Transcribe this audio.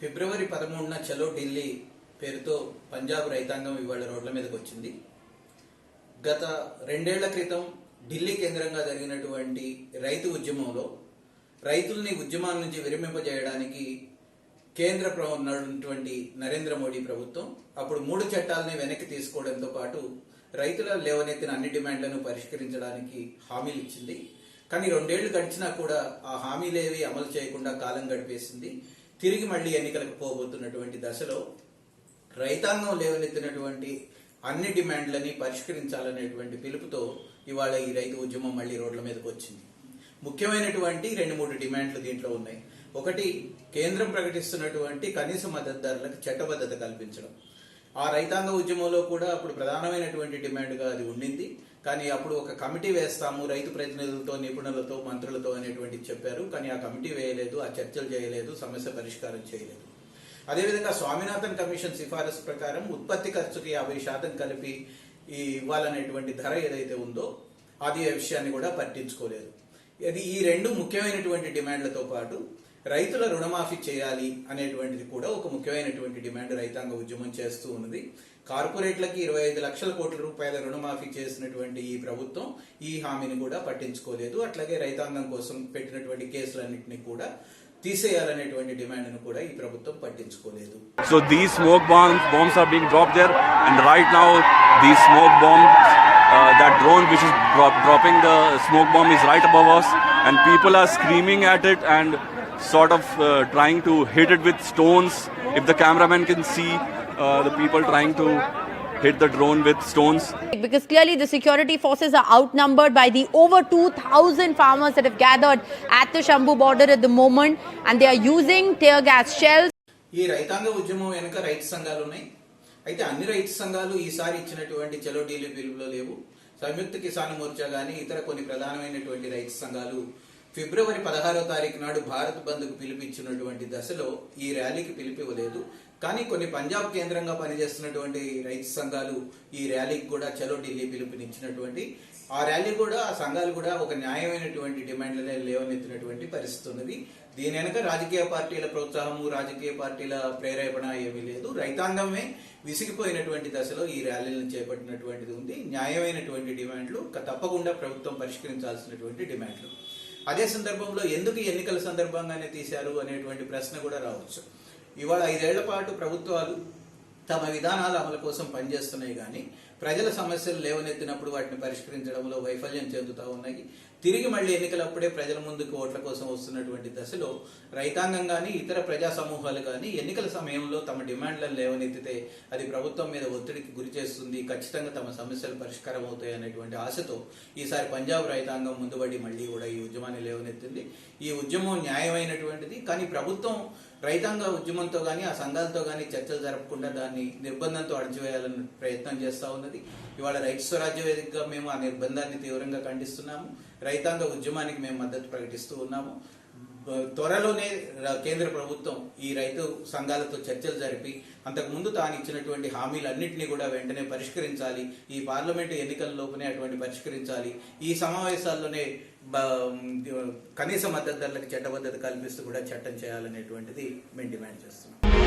ఫిబ్రవరి పదమూడున చలో ఢిల్లీ పేరుతో పంజాబ్ రైతాంగం ఇవాళ రోడ్ల మీదకి వచ్చింది. గత రెండేళ్ళ క్రితం ఢిల్లీ కేంద్రంగా జరిగినటువంటి రైతు ఉద్యమంలో రైతుల్ని ఉద్యమాల నుంచి విరమింపజేయడానికి కేంద్ర ప్ర- ఉన్నటువంటి నరేంద్ర మోడీ ప్రభుత్వం అప్పుడు మూడు చట్టాలని వెనక్కి తీసుకోవడంతో పాటు రైతుల లేవనెత్తిన అన్ని డిమాండ్లను పరిష్కరించడానికి హామీలు ఇచ్చింది. కానీ రెండేళ్ళు గడిచినా కూడా ఆ హామీలేవి అమలు చేయకుండా కాలం గడిపేసింది. తిరిగి మళ్ళీ ఎన్నికలకు పోబోతున్నటువంటి దశలో రైతాంగం లేవనెత్తినటువంటి అన్ని డిమాండ్లని పరిష్కరించాలనేటువంటి పిలుపుతో ఇవాళ ఈ రైతు ఉద్యమం మళ్ళీ రోడ్ల మీదకి వచ్చింది. ముఖ్యమైనటువంటి రెండు మూడు డిమాండ్లు దీంట్లో ఉన్నాయి. ఒకటి కేంద్రం ప్రకటిస్తున్నటువంటి కనీస మద్దతు ధరలకు చట్టబద్ధత కల్పించడం. ఆ రైతాంగ ఉద్యమంలో కూడా అప్పుడు ప్రధానమైనటువంటి డిమాండ్గా అది ఉండింది. కానీ అప్పుడు ఒక కమిటీ వేస్తాము రైతు ప్రతినిధులతో నిపుణులతో మంత్రులతో అనేటువంటి చెప్పారు. కానీ ఆ కమిటీ వేయలేదు ఆ చర్చలు చేయలేదు సమస్య పరిష్కారం చేయలేదు. అదేవిధంగా స్వామినాథన్ కమిషన్ సిఫారసు ప్రకారం ఉత్పత్తి ఖర్చుకి యాభై శాతం కలిపి ఈ ఇవ్వాలనేటువంటి ధర ఏదైతే ఉందో అది ఆ విషయాన్ని కూడా పట్టించుకోలేదు. అది ఈ రెండు ముఖ్యమైనటువంటి డిమాండ్లతో పాటు రైతుల రుణమాఫీ చేయాలి అనేటువంటిది కూడా ఒక ముఖ్యమైనటువంటి డిమాండ్ రైతాంగ ఉద్యమం చేస్తూ ఉన్నది. కార్పొరేట్లకి ఇరవై ఐదు లక్షల కోట్ల రూపాయల రుణమాఫీ చేసినటువంటి ఈ ప్రభుత్వం ఈ హామీని కూడా పట్టించుకోలేదు. అట్లాగే రైతాంగం కోసం పెట్టినటువంటి కేసులన్నింటినీ కూడా తీసేయాలనేటువంటి డిమాండ్ను కూడా ఈ ప్రభుత్వం పట్టించుకోలేదు. So the smoke bombs bombs are being drop there and right now the smoke bomb that drone which dropping the smoke bomb is right above and people are screaming at it and sort of uh, trying to hit it with stones. If the cameraman can see uh, the people trying to hit the drone with stones. Because clearly the security forces are outnumbered by the over 2,000 farmers that have gathered at the Shambu border at the moment and they are using tear gas shells. ఈ రైతాంగ ఉద్యమం వెనుక రైతు సంఘాలు ఉన్నాయి అయితే అన్ని రైతు సంఘాలు ఈసారి ఇచ్చినటువంటి చలో ఢిల్లీ పిలుపులో లేవు సంయుక్త కిసాన్ మోర్చా గాని ఇతర కొన్ని ప్రధానమైనటువంటి రైతు సంఘాలు ఫిబ్రవరి పదహారో తారీఖు నాడు భారత్ బంద్కు పిలిపించినటువంటి దశలో ఈ ర్యాలీకి పిలిపివ్వలేదు. కానీ కొన్ని పంజాబ్ కేంద్రంగా పనిచేస్తున్నటువంటి రైతు సంఘాలు ఈ ర్యాలీకి కూడా చలో ఢిల్లీ పిలుపునిచ్చినటువంటి ఆ ర్యాలీ కూడా ఆ సంఘాలు కూడా ఒక న్యాయమైనటువంటి డిమాండ్లనే లేవనెత్తినటువంటి పరిస్థితి ఉన్నది. దీని వెనక రాజకీయ పార్టీల ప్రోత్సాహము రాజకీయ పార్టీల ప్రేరేపణ ఏమీ లేదు. రైతాంగమే విసిగిపోయినటువంటి దశలో ఈ ర్యాలీలను చేపట్టినటువంటిది ఉంది. న్యాయమైనటువంటి డిమాండ్లు తప్పకుండా ప్రభుత్వం పరిష్కరించాల్సినటువంటి డిమాండ్లు. అదే సందర్భంలో ఎందుకు ఎన్నికల సందర్భంగానే తీశారు అనేటువంటి ప్రశ్న కూడా రావచ్చు. ఇవాళ ఐదేళ్ళ పాటు ప్రభుత్వాలు తమ విధానాల అమలు కోసం పనిచేస్తున్నాయి కానీ ప్రజల సమస్యలు లేవనెత్తినప్పుడు వాటిని పరిష్కరించడంలో వైఫల్యం చెందుతూ ఉన్నాయి. తిరిగి మళ్ళీ ఎన్నికలప్పుడే ప్రజల ముందుకు ఓట్ల కోసం వస్తున్నటువంటి దశలో రైతాంగం కానీ ఇతర ప్రజా సమూహాలు కానీ ఎన్నికల సమయంలో తమ డిమాండ్లను లేవనెత్తితే అది ప్రభుత్వం మీద ఒత్తిడికి గురి చేస్తుంది. ఖచ్చితంగా తమ సమస్యలు పరిష్కారం అవుతాయి అనేటువంటి ఆశతో ఈసారి పంజాబ్ రైతాంగం ముందుబడి మళ్ళీ కూడా ఈ ఉద్యమాన్ని లేవనెత్తింది. ఈ ఉద్యమం న్యాయమైనటువంటిది కానీ ప్రభుత్వం రైతాంగ ఉద్యమంతో కానీ ఆ సంఘాలతో కానీ చర్చలు జరపకుండా దాన్ని నిర్బంధంతో అణచివేయాలని ప్రయత్నం చేస్తూ ఉంది ఉన్నది. ఇవాళ రైతు స్వరాజ్య వేదికగా మేము ఆ నిర్బంధాన్ని తీవ్రంగా ఖండిస్తున్నాము. రైతాంగ ఉద్యమానికి మేము మద్దతు ప్రకటిస్తూ ఉన్నాము. త్వరలోనే కేంద్ర ప్రభుత్వం ఈ రైతు సంఘాలతో చర్చలు జరిపి అంతకుముందు తాను ఇచ్చినటువంటి హామీలన్నింటినీ కూడా వెంటనే పరిష్కరించాలి. ఈ పార్లమెంటు ఎన్నికల లోపునే అటువంటి పరిష్కరించాలి. ఈ సమావేశాల్లోనే కనీస మద్దతు ధరలకు చట్టబద్ధత కల్పిస్తూ కూడా చట్టం చేయాలనేటువంటిది మేము డిమాండ్ చేస్తున్నాం.